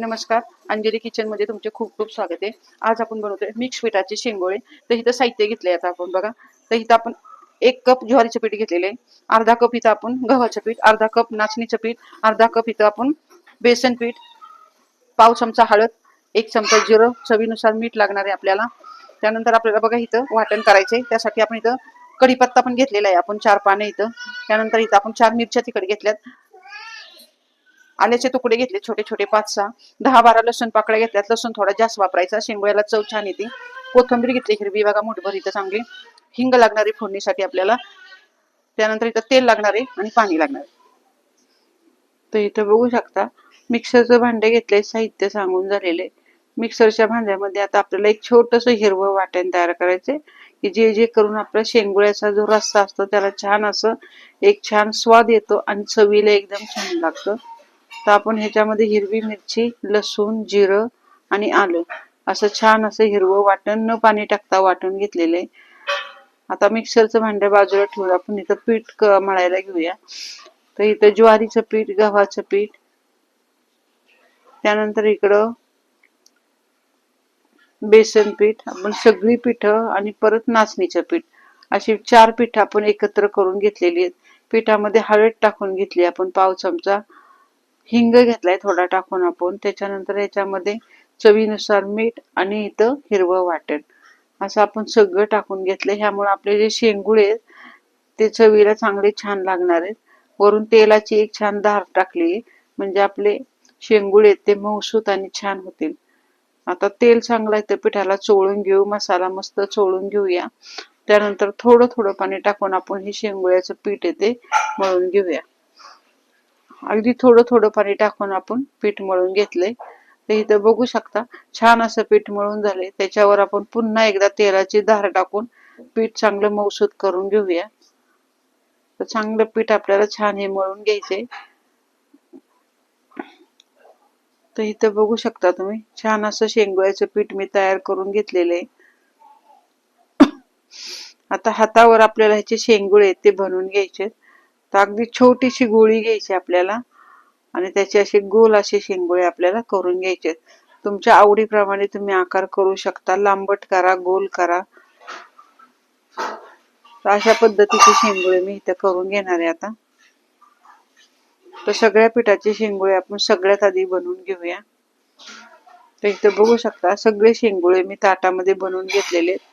नमस्कार. अंजली किचनमध्ये तुमचे खूप खूप स्वागत आहे. आज आपण बनवतोय मिक्स पिठाचे शेंगोळे. तर इथं साहित्य घेतले आता आपण बघा. तर इथं आपण एक कप ज्वारीचे पीठ घेतलेले आहे. अर्धा कप इथं आपण गव्हाचं पीठ अर्धा कप नाचणीचं पीठ अर्धा कप इथं आपण बेसन पीठ पाव चमचा हळद एक चमचा जिरं चवीनुसार मीठ लागणार आहे आपल्याला. त्यानंतर आपल्याला बघा इथं वाटण करायचंय त्यासाठी आपण इथं कढीपत्ता पण घेतलेला आहे. आपण चार पाने इथं. त्यानंतर इथं आपण चार मिरच्या तिकडे घेतल्यात. आल्याचे तुकडे घेतले छोटे छोटे पाच सहा दहा बारा लसूण पाकळ्या घेतल्यात. लसूण थोडा जास्त वापरायचा. शेंगोळ्याला चव छान येते. कोथंबीर घेतली हिरवी बघा मोठभर इथं चांगली. हिंग लागणारी फोडणीसाठी आपल्याला त्यानंतर इथं तेल लागणार आहे आणि पाणी लागणार. आहे तर इथं बघू शकता मिक्सरचं भांडे घेतले साहित्य सांगून झालेले. मिक्सरच्या भांड्यामध्ये आता आपल्याला एक छोटस हिरवं वाटण तयार करायचंय की जे जे करून आपल्या शेंगोळ्याचा जो रस्सा असतो त्याला छान असं एक छान स्वाद येतो आणि चवीला एकदम छान लागतं. तर आपण ह्याच्यामध्ये हिरवी मिरची लसूण जिरं आणि आलं. असं छान असं हिरवं वाटण न पाणी टाकता वाटून घेतलेलं आहे. आता मिक्सरचं भांड्या बाजूला ठेवून आपण इथं पीठ मळायला घेऊया. तर इथं ज्वारीचं पीठ गव्हाचं पीठ त्यानंतर इकडं बेसन पीठ आपण सगळी पिठं आणि परत नाचणीचं पीठ. अशी चार पीठ आपण एकत्र करून घेतलेली आहेत. पिठामध्ये हळद टाकून घेतली आपण पाव चमचा. हिंग घेतलाय थोडा टाकून आपण. त्याच्यानंतर याच्यामध्ये चवीनुसार मीठ आणि इथं हिरवं वाटण. असं आपण सगळं टाकून घेतलं ह्यामुळे आपले जे शेंगुळे आहेत ते चवीला चांगले छान लागणार आहेत. वरून तेलाची एक छान धार टाकली. म्हणजे आपले शेंगुळे आहेत ते मौसूत आणि छान होतील. आता तेल चांगलं आहे तर पिठाला चोळून घेऊ मसाला मस्त चोळून घेऊया. त्यानंतर थोडं थोडं पाणी टाकून आपण हे शेंगुळ्याचं पीठ येते मळून घेऊया. अगदी थोडं थोडं पाणी टाकून आपण पीठ मळून घेतलंय. तर इथं बघू शकता छान असं पीठ मळून झाले त्याच्यावर आपण पुन्हा एकदा तेलाची धार टाकून पीठ चांगलं मौसूद करून घेऊया. तर चांगलं पीठ आपल्याला छान हे मळून घ्यायचंय. तर इथं बघू शकता तुम्ही छान असं शेंगोळ्याचं पीठ मी तयार करून घेतलेलं आहे. आता हातावर आपल्याला ह्याचे शेंगुळे ते बनवून घ्यायचे तर अगदी छोटीशी गोळी घ्यायची आपल्याला आणि त्याचे असे गोल असे शेंगोळे आपल्याला करून घ्यायचे तुमच्या आवडीप्रमाणे तुम्ही आकार करू शकता लांबट करा गोल करा. तर अशा पद्धतीचे शेंगोळे मी इथं करून घेणार आहे आता. तर सगळ्या पिठाचे शेंगोळे आपण सगळ्यात आधी बनवून घेऊया. तर इथं बघू शकता सगळे शेंगोळे मी ताटामध्ये बनवून घेतलेले आहेत.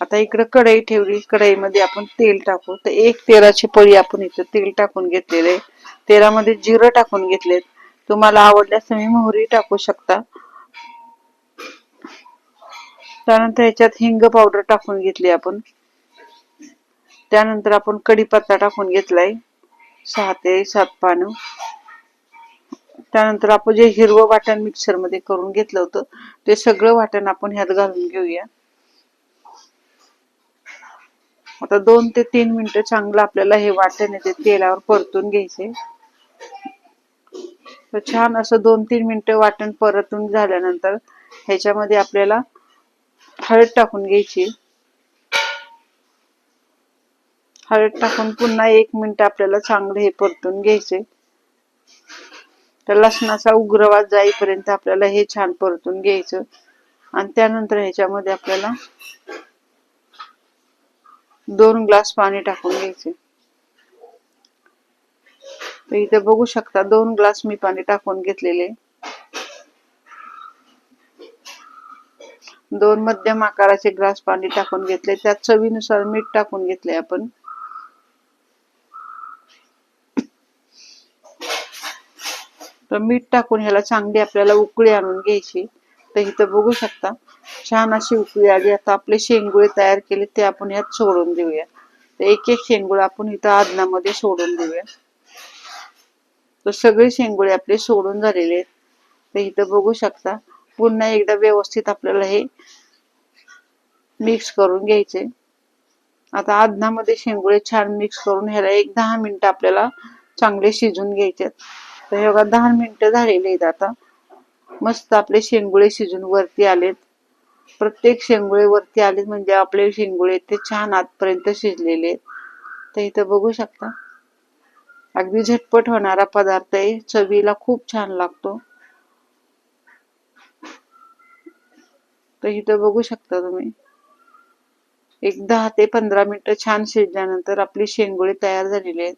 आता इकडं कढई ठेवली कढईमध्ये आपण तेल टाकू. तर एक तेलाची पळी आपण इथं तेल टाकून घेतलेले. तेलामध्ये जिरं टाकून घेतलेत. तुम्हाला आवडल्यास तुम्ही मोहरी टाकू शकता. त्यानंतर याच्यात हिंग पावडर टाकून घेतली आपण. त्यानंतर आपण कढीपत्ता टाकून घेतलाय. सहा ते सात पानं. त्यानंतर आपण जे हिरवं वाटण मिक्सरमध्ये करून घेतलं होतं ते सगळं वाटण आपण ह्यात घालून घेऊया. आता दोन ते तीन मिनिटं चांगलं आपल्याला हे वाटण आहे ते तेलावर परतून घ्यायचे. तर छान असं दोन तीन मिनिटं वाटण परतून झाल्यानंतर ह्याच्यामध्ये आपल्याला हळद टाकून घ्यायची. हळद टाकून पुन्हा एक मिनिट आपल्याला चांगलं हे परतून घ्यायचे. तर लसणाचा उग्रवास जाईपर्यंत आपल्याला हे छान परतून घ्यायचं. आणि त्यानंतर ह्याच्यामध्ये आपल्याला दोन ग्लास पाणी टाकून घ्यायचे. तर इथे बघू शकता दोन ग्लास मी पाणी टाकून घेतलेले. दोन मध्यम आकाराचे ग्लास पाणी टाकून घेतले. त्यात चवीनुसार मीठ टाकून घेतले आपण. तर मीठ टाकून ह्याला चांगली आपल्याला उकळी आणून घ्यायची. तर इथं बघू शकता. छान अशी उकळी आली. आता आपले शेंगुळे तयार केले ते आपण यात सोडून देऊया. तर एक एक शेंगुळे आपण इथं आदनामध्ये सोडून देऊया. तर सगळे शेंगुळे आपले सोडून झालेले आहेत. तर इथं बघू शकता. पुन्हा एकदा व्यवस्थित आपल्याला हे मिक्स करून घ्यायचे. आता आदनामध्ये शेंगुळे छान मिक्स करून ह्याला एक दहा मिनिटं आपल्याला चांगले शिजून घ्यायचे तर हे बघा दहा मिनिटं झालेले आहेत आता. मस्त आपले शेंगुळे शिजून वरती आलेत. प्रत्येक शेंगुळे वरती आलेत म्हणजे आपले शेंगुळे ते छान आतपर्यंत शिजलेले आहेत. तर इथं बघू शकता. अगदी झटपट होणारा पदार्थ आहे. चवीला खूप छान लागतो. तर इथं बघू शकता तुम्ही. एक दहा ते पंधरा मिनिटं छान शिजल्यानंतर आपली शेंगोळी तयार झालेली आहेत.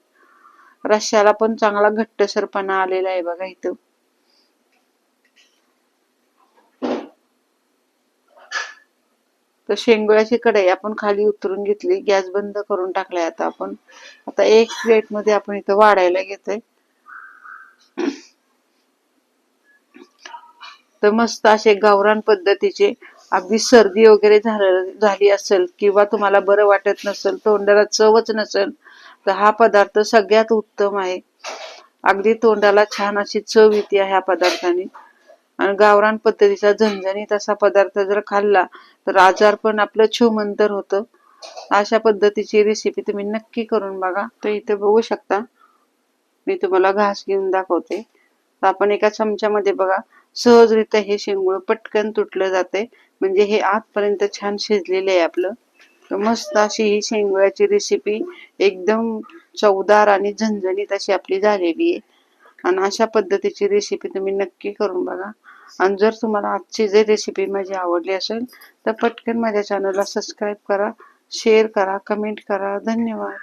रश्याला पण चांगला घट्टसरपणा आलेला आहे बघा इथं. तर शेंगोळ्याची कढई आपण खाली उतरून घेतली गॅस बंद करून टाकलाय आता आपण. आता एक प्लेटमध्ये आपण इथं वाढायला घेतोय. तर मस्त असे गावरान पद्धतीचे अगदी सर्दी वगैरे झाली असेल किंवा तुम्हाला बरं वाटत नसेल तोंडाला चवच नसेल तर हा पदार्थ सगळ्यात उत्तम आहे. अगदी तोंडाला छान अशी चव येते ह्या पदार्थाने. आणि गावरान पद्धतीचा झणझणीत असा पदार्थ जर खाल्ला तर आजार पण आपलं छूमंतर होतं. अशा पद्धतीची रेसिपी तुम्ही नक्की करून बघा. तर इथे बघू शकता. मी तुम्हाला घास घेऊन दाखवते. आपण एका चमच्यामध्ये बघा सहजरित्या हे शेंगूळ पटकन तुटलं जाते म्हणजे हे आतपर्यंत छान शिजलेले आहे आपलं. तर मस्त अशी ही शेंगुळ्याची रेसिपी एकदम चवदार आणि झणझणीत अशी आपली झालेली आहे. आणि अशा पद्धतीची रेसिपी तुम्ही नक्की करून बघा. आणि जर तुम्हाला आजची जे रेसिपी माझी आवडली असेल तर पटकन माझ्या चॅनलला सबस्क्राईब करा शेअर करा कमेंट करा. धन्यवाद.